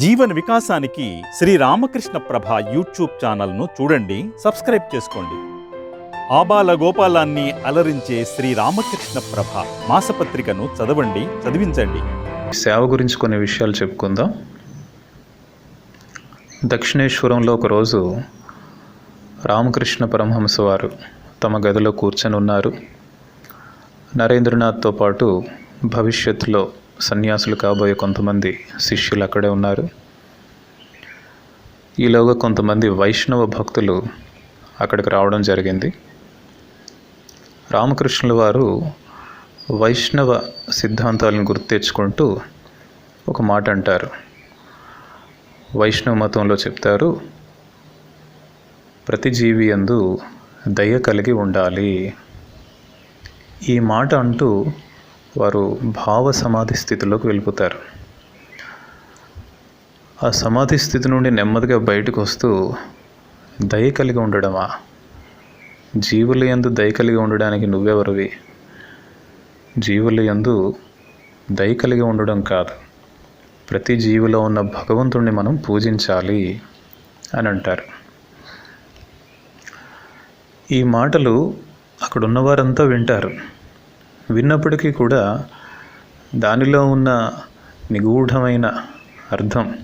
జీవన వికాసానికి శ్రీ రామకృష్ణ ప్రభ యూట్యూబ్ ఛానల్ను చూడండి సబ్స్క్రైబ్ చేసుకోండి. ఆబాల గోపాలాన్ని అలరించే శ్రీ రామకృష్ణ ప్రభ మాసపత్రికను చదవండి చదివించండి. సేవ గురించి కొన్ని విషయాలు చెప్పుకుందాం. దక్షిణేశ్వరంలో ఒకరోజు రామకృష్ణ పరమహంస వారు తమ గదిలో కూర్చొని ఉన్నారు నరేంద్రనాథ్తో పాటు భవిష్యత్తులో సన్యాసులు కాబోయే కొంతమంది శిష్యులు అక్కడే ఉన్నారు. ఈలోగా కొంతమంది వైష్ణవ భక్తులు అక్కడికి రావడం జరిగింది. రామకృష్ణుల వారు వైష్ణవ సిద్ధాంతాలను గుర్తు తెచ్చుకుంటూ ఒక మాట అంటారు. వైష్ణవ మతంలో చెప్తారు ప్రతి జీవి అందు దయ కలిగి ఉండాలి. ఈ మాట అంటూ వారు భావ సమాధి స్థితిలోకి వెళ్ళిపోతారు. ఆ సమాధి స్థితి నుండి నెమ్మదిగా బయటకు వస్తూ దయ కలిగి ఉండడమా? జీవుల యందు దయ కలిగి ఉండడానికి నువ్వెవరివి? జీవుల యందు దయ కలిగి ఉండడం కాదు. ప్రతి జీవిలో ఉన్న భగవంతుణ్ణి మనం పూజించాలి అని అంటారు. ఈ మాటలు అక్కడ ఉన్నవారంతా వింటారు. విన్నప్పటికీ కూడా దానిలో ఉన్న నిగూఢమైన అర్థం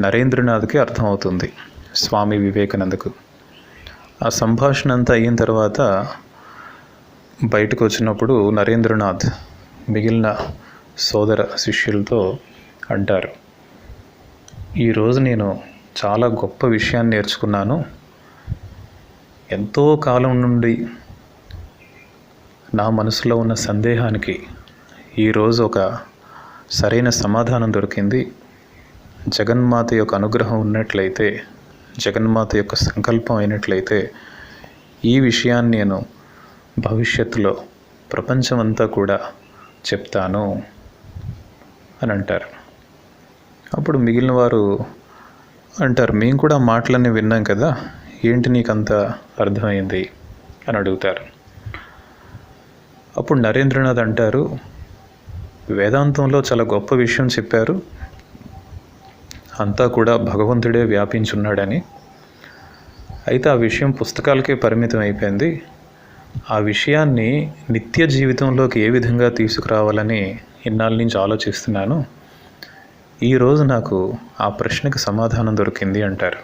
నరేంద్రనాథ్కి అర్థమవుతుంది స్వామి వివేకానందకు. ఆ సంభాషణ అంతా అయిన తర్వాత బయటకు వచ్చినప్పుడు నరేంద్రనాథ్ మిగిలిన సోదర శిష్యులతో అంటారు ఈరోజు నేను చాలా గొప్ప విషయాన్ని నేర్చుకున్నాను. ఎంతో కాలం నుండి నా మనసులో ఉన్న సందేహానికి ఈరోజు ఒక సరైన సమాధానం దొరికింది. జగన్మాత యొక్క అనుగ్రహం ఉన్నట్లయితే జగన్మాత యొక్క సంకల్పం అయినట్లయితే ఈ విషయాన్ని నేను భవిష్యత్తులో ప్రపంచమంతా కూడా చెప్తాను అని అంటారు. అప్పుడు మిగిలిన వారు అంటారు మేము కూడా మాటలన్నీ విన్నాం కదా ఏంటి నీకంత అర్థమైంది? అని అడుగుతారు. అప్పుడు నరేంద్రనాథ్ అంటారు వేదాంతంలో చాలా గొప్ప విషయం చెప్పారు. అంతా కూడా భగవంతుడే వ్యాపించున్నాడని. అయితే ఆ విషయం పుస్తకాలకే పరిమితం అయిపోయింది. ఆ విషయాన్ని నిత్య జీవితంలోకి ఏ విధంగా తీసుకురావాలని ఇన్నాళ్ళ నుంచి ఆలోచిస్తున్నాను. ఈరోజు నాకు ఆ ప్రశ్నకు సమాధానం దొరికింది అంటారు.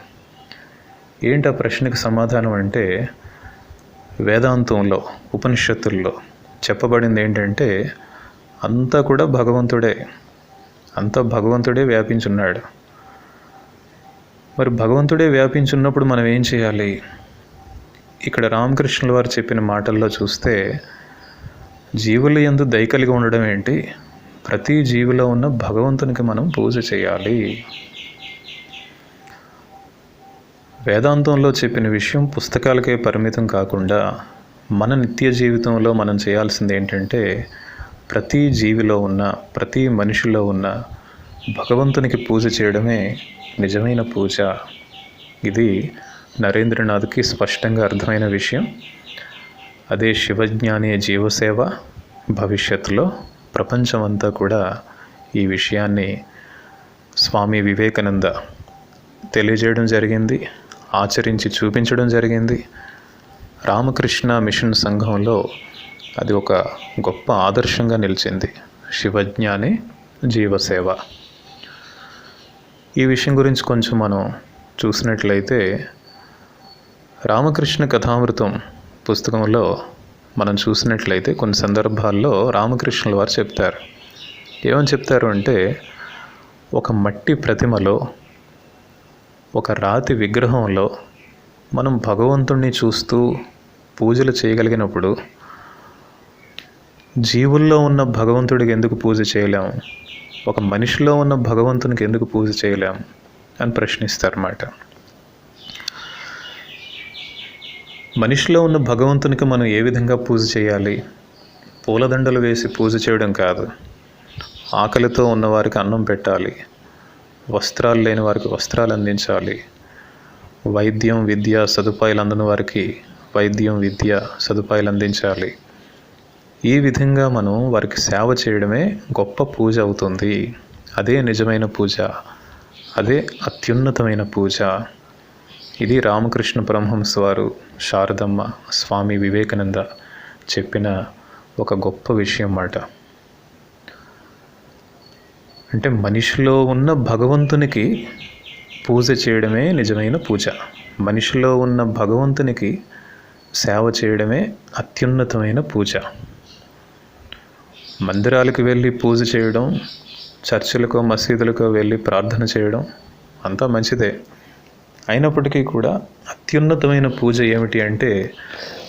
ఏంటి ఆ ప్రశ్నకు సమాధానం అంటే వేదాంతంలో ఉపనిషత్తుల్లో చెప్పబడింది ఏంటంటే అంతా కూడా భగవంతుడే. అంతా భగవంతుడే వ్యాపించున్నాడు. మరి భగవంతుడే వ్యాపించున్నప్పుడు మనం ఏం చేయాలి? ఇక్కడ రామకృష్ణుల వారు చెప్పిన మాటల్లో చూస్తే జీవుల ఎందు దయకలిగి ఉండడం ఏంటి? ప్రతి జీవిలో ఉన్న భగవంతునికి మనం పూజ చేయాలి. వేదాంతంలో చెప్పిన విషయం పుస్తకాలకే పరిమితం కాకుండా మన నిత్య జీవితంలో మనం చేయాల్సింది ఏంటంటే ప్రతి జీవిలో ఉన్న ప్రతి మనిషిలో ఉన్న భగవంతునికి పూజ చేయడమే నిజమైన పూజ. ఇది నరేంద్రనాథ్కి స్పష్టంగా అర్థమైన విషయం. అదే శివజ్ఞాని జీవసేవ భవిష్యత్తులో ప్రపంచమంతా కూడా ఈ విషయాన్ని స్వామి వివేకానంద తెలియజేయడం జరిగింది ఆచరించి చూపించడం జరిగింది. రామకృష్ణ మిషన్ సంఘంలో అది ఒక గొప్ప ఆదర్శంగా నిలిచింది. శివజ్ఞాని జీవసేవ. ఈ విషయం గురించి కొంచెం మనం చూసినట్లయితే రామకృష్ణ కథామృతం పుస్తకంలో మనం చూసినట్లయితే కొన్ని సందర్భాల్లో రామకృష్ణుల వారు చెప్తారు. ఏమని చెప్తారు అంటే ఒక మట్టి ప్రతిమలో ఒక రాతి విగ్రహంలో మనం భగవంతుణ్ణి చూస్తూ పూజలు చేయగలిగినప్పుడు జీవుల్లో ఉన్న భగవంతుడికి ఎందుకు పూజ చేయలేము ఒక మనిషిలో ఉన్న భగవంతునికి ఎందుకు పూజ చేయలేము అని ప్రశ్నిస్తారన్నమాట. మనిషిలో ఉన్న భగవంతునికి మనం ఏ విధంగా పూజ చేయాలి? పూలదండలు వేసి పూజ చేయడం కాదు. ఆకలితో ఉన్నవారికి అన్నం పెట్టాలి. వస్త్రాలు లేని వారికి వస్త్రాలు అందించాలి. వైద్యం విద్య సదుపాయాలు అందని వారికి వైద్యం విద్య సదుపాయాలు అందించాలి. ఈ విధంగా మనం వారికి సేవ చేయడమే గొప్ప పూజ అవుతుంది. అదే నిజమైన పూజ. అదే అత్యున్నతమైన పూజ. ఇది రామకృష్ణ పరమహంస వారు శారదమ్మ స్వామి వివేకానంద చెప్పిన ఒక గొప్ప విషయం మాట అంటే మనిషిలో ఉన్న భగవంతునికి పూజ చేయడమే నిజమైన పూజ. మనిషిలో ఉన్న భగవంతునికి సేవ చేయడమే అత్యున్నతమైన పూజ. మందిరాలకు వెళ్ళి పూజ చేయడం చర్చిలకో మసీదులకు వెళ్ళి ప్రార్థన చేయడం అంతా మంచిదే. అయినప్పటికీ కూడా అత్యున్నతమైన పూజ ఏమిటి అంటే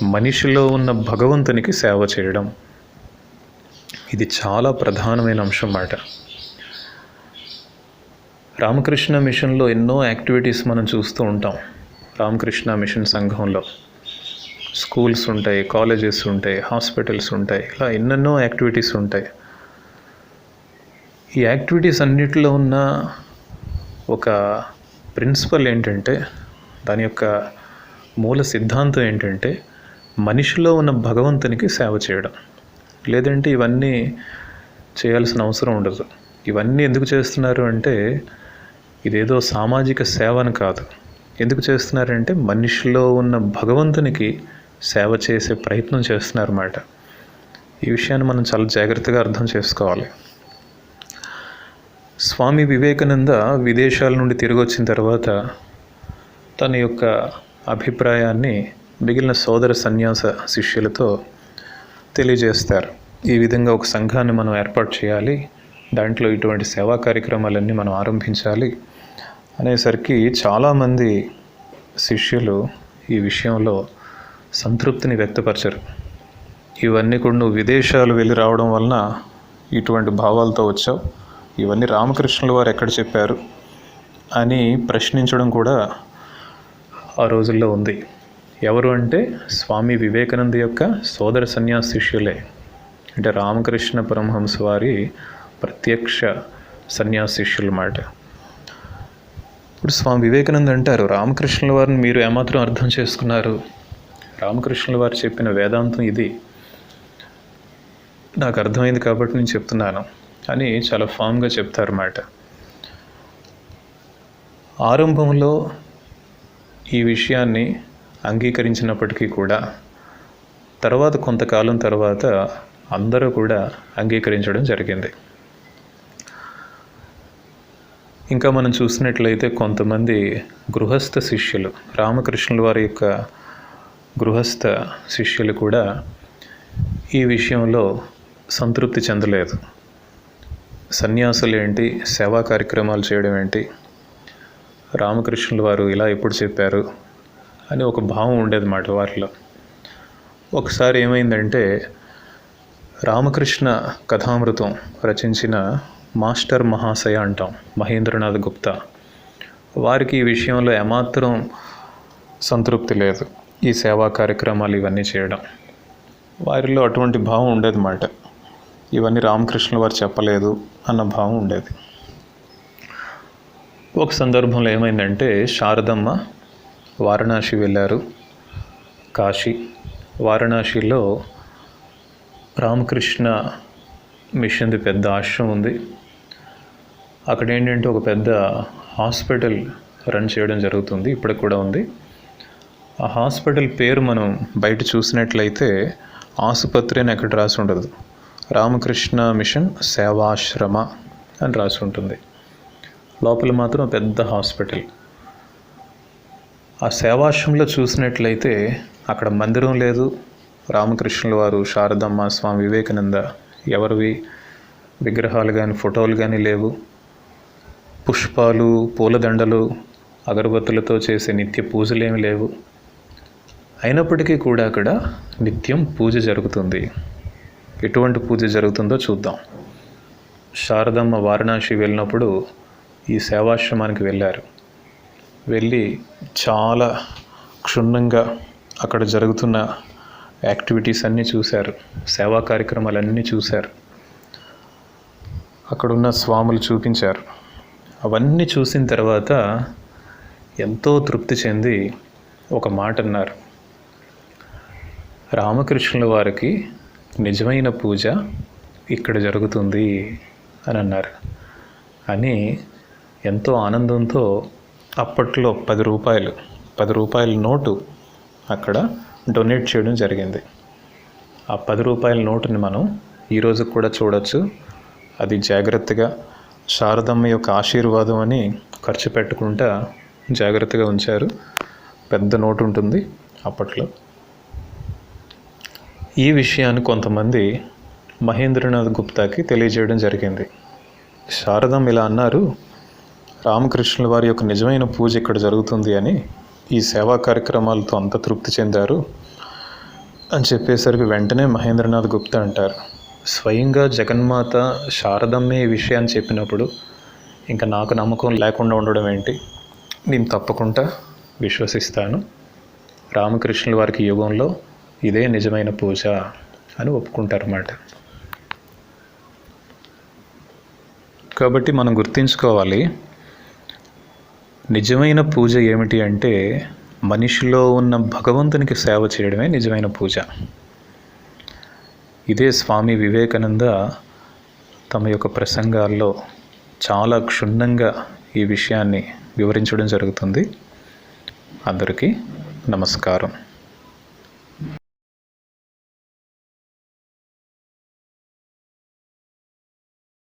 మనిషిలో ఉన్న భగవంతునికి సేవ చేయడం. ఇది చాలా ప్రధానమైన అంశం మాట. రామకృష్ణ మిషన్లో ఎన్నో యాక్టివిటీస్ మనం చూస్తూ ఉంటాం. రామకృష్ణ మిషన్ సంఘంలో స్కూల్స్ ఉంటాయి కాలేజెస్ ఉంటాయి హాస్పిటల్స్ ఉంటాయి ఇలా ఎన్నెన్నో యాక్టివిటీస్ ఉంటాయి. ఈ యాక్టివిటీస్ అన్నిటిలో ఉన్న ఒక ప్రిన్సిపల్ ఏంటంటే దాని యొక్క మూల సిద్ధాంతం ఏంటంటే మనిషిలో ఉన్న భగవంతునికి సేవ చేయడం. లేదంటే ఇవన్నీ చేయాల్సిన అవసరం ఉండదు. ఇవన్నీ ఎందుకు చేస్తున్నారు అంటే ఇదేదో సామాజిక సేవ అని కాదు. ఎందుకు చేస్తున్నారంటే మనిషిలో ఉన్న భగవంతునికి సేవ చేసే ప్రయత్నం చేస్తున్నారన్నమాట. ఈ విషయాన్ని మనం చాలా జాగ్రత్తగా అర్థం చేసుకోవాలి. స్వామి వివేకానంద విదేశాల నుండి తిరిగి వచ్చిన తర్వాత తన యొక్క అభిప్రాయాన్ని మిగిలిన సోదర సన్యాస శిష్యులతో తెలియజేస్తారు. ఈ విధంగా ఒక సంఘాన్ని మనం ఏర్పాటు చేయాలి. దాంట్లో ఇటువంటి సేవా కార్యక్రమాలన్నీ మనం ఆరంభించాలి. అనేసరికి చాలామంది శిష్యులు ఈ విషయంలో సంతృప్తిని వ్యక్తపరచరు. ఇవన్నీ కూడా నువ్వు విదేశాలు వెళ్ళి రావడం వలన ఇటువంటి భావాలతో వచ్చావు. ఇవన్నీ రామకృష్ణుల వారు ఎక్కడ చెప్పారు అని ప్రశ్నించడం కూడా ఆ రోజుల్లో ఉంది. ఎవరు అంటే స్వామి వివేకానంద యొక్క సోదర సన్యాస శిష్యులే అంటే రామకృష్ణ పరమహంస వారి ప్రత్యక్ష సన్యాస శిష్యులు మాట ఇప్పుడు స్వామి వివేకానంద అంటారు రామకృష్ణుల వారిని మీరు ఏమాత్రం అర్థం చేసుకున్నారు? రామకృష్ణుల వారు చెప్పిన వేదాంతం ఇది. నాకు అర్థమైంది కాబట్టి నేను చెప్తున్నాను. అని చాలా ఫామ్గా చెప్తారన్నమాట. ఆరంభంలో ఈ విషయాన్ని అంగీకరించినప్పటికీ కూడా తర్వాత కొంతకాలం తర్వాత అందరూ కూడా అంగీకరించడం జరిగింది. ఇంకా మనం చూసినట్లయితే కొంతమంది గృహస్థ శిష్యులు రామకృష్ణుల వారి యొక్క గృహస్థ శిష్యులు కూడా ఈ విషయంలో సంతృప్తి చెందలేదు. సన్యాసులు ఏంటి సేవా కార్యక్రమాలు చేయడం ఏంటి రామకృష్ణుల వారు ఇలా ఎప్పుడు చెప్పారు అని ఒక భావం ఉండేది మాట వారిలో. ఒకసారి ఏమైందంటే రామకృష్ణ కథామృతం రచించిన మాస్టర్ మహాశయ అంటాం మహేంద్రనాథ్ గుప్తా. వారికి ఈ విషయంలో ఏమాత్రం సంతృప్తి లేదు ఈ సేవా కార్యక్రమాలు ఇవన్నీ చేయడం. వారిలో అటువంటి భావం ఉండేది మాట. ఇవన్నీ రామకృష్ణ వారు చెప్పలేదు అన్న భావం ఉండేది. ఒక సందర్భంలో ఏమైందంటే శారదమ్మ వారణాసి వెళ్ళారు. కాశీ వారణాసిలో రామకృష్ణ మిషన్ది పెద్ద ఆశ్రమం ఉంది. అక్కడ ఏంటంటే ఒక పెద్ద హాస్పిటల్ రన్ చేయడం జరుగుతుంది. ఇప్పటికి కూడా ఉంది. ఆ హాస్పిటల్ పేరు మనం బయట చూసినట్లయితే ఆసుపత్రి అని ఎక్కడ రాసి ఉండదు. రామకృష్ణ మిషన్ సేవాశ్రమ అని రాసి ఉంటుంది. లోపల మాత్రం పెద్ద హాస్పిటల్. ఆ సేవాశ్రమంలో చూసినట్లయితే అక్కడ మందిరం లేదు. రామకృష్ణుల వారు శారదమ్మ స్వామి వివేకానంద ఎవరివి? విగ్రహాలు కానీ ఫోటోలు కానీ లేవు. పుష్పాలు పూలదండలు అగరబత్తులతో చేసే నిత్య పూజలు ఏమి లేవు. అయినప్పటికీ కూడా అక్కడ నిత్యం పూజ జరుగుతుంది. ఎటువంటి పూజ జరుగుతుందో చూద్దాం. శారదమ్మ వారణాసి వెళ్ళినప్పుడు ఈ సేవాశ్రమానికి వెళ్ళారు. వెళ్ళి చాలా క్షుణ్ణంగా అక్కడ జరుగుతున్న యాక్టివిటీస్ అన్నీ చూశారు. సేవా కార్యక్రమాలన్నీ చూశారు. అక్కడున్న స్వాములు చూపించారు. అవన్నీ చూసిన తర్వాత ఎంతో తృప్తి చెంది ఒక మాట అన్నారు. రామకృష్ణుల వారికి నిజమైన పూజ ఇక్కడ జరుగుతుంది అని అన్నారు. అని ఎంతో ఆనందంతో అప్పట్లో పది రూపాయలు పది రూపాయల నోటు అక్కడ డొనేట్ చేయడం జరిగింది. ఆ పది రూపాయల నోటుని మనం ఈరోజు కూడా చూడొచ్చు. అది జాగ్రత్తగా శారదమ్మ యొక్క ఆశీర్వాదం అని ఖర్చు పెట్టకుండా జాగ్రత్తగా ఉంచారు. పెద్ద నోటు ఉంటుంది అప్పట్లో. ఈ విషయాన్ని కొంతమంది మహేంద్రనాథ్ గుప్తాకి తెలియజేయడం జరిగింది. శారదం ఇలా అన్నారు రామకృష్ణుల వారి యొక్క నిజమైన పూజ ఇక్కడ జరుగుతుంది అని ఈ సేవా కార్యక్రమాలతో అంత తృప్తి చెందారు అని చెప్పేసరికి వెంటనే మహేంద్రనాథ్ గుప్తా అంటారు. స్వయంగా జగన్మాత శారదమ్మే ఈ విషయాన్ని చెప్పినప్పుడు ఇంకా నాకు నమ్మకం లేకుండా ఉండడం ఏంటి? నేను తప్పకుండా విశ్వసిస్తాను. రామకృష్ణుల వారికి యుగంలో ఇదే నిజమైన పూజ అని ఒప్పుకుంటారన్నమాట. కాబట్టి మనం గుర్తుంచుకోవాలి నిజమైన పూజ ఏమిటి అంటే మనిషిలో ఉన్న భగవంతునికి సేవ చేయడమే నిజమైన పూజ. ఇదే స్వామి వివేకానంద తమ యొక్క ప్రసంగాల్లో చాలా క్షుణ్ణంగా ఈ విషయాన్ని వివరించడం జరుగుతుంది. అందరికీ నమస్కారం.